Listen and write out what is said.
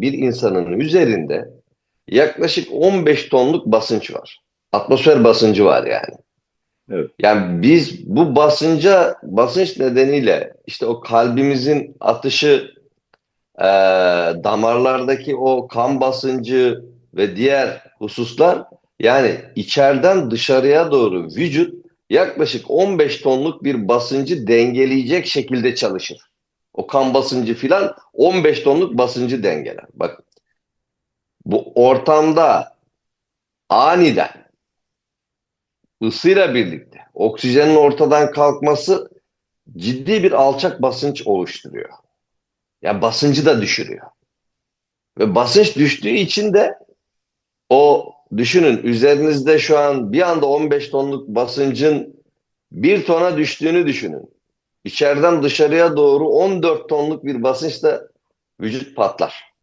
bir insanın üzerinde yaklaşık 15 tonluk basınç var. Atmosfer basıncı var yani. Evet. Yani biz bu basınca basınç nedeniyle işte o kalbimizin atışı eee, damarlardaki o kan basıncı ve diğer hususlar yani içeriden dışarıya doğru vücut yaklaşık 15 tonluk bir basıncı dengeleyecek şekilde çalışır. O kan basıncı filan 15 tonluk basıncı dengeler. Bak bu ortamda aniden ısıyla birlikte oksijenin ortadan kalkması ciddi bir alçak basınç oluşturuyor. Yani basıncı da düşürüyor. Ve basınç düştüğü için de o düşünün üzerinizde şu an bir anda 15 tonluk basıncın bir tona düştüğünü düşünün. İçeriden dışarıya doğru 14 tonluk bir basınçla vücut patlar.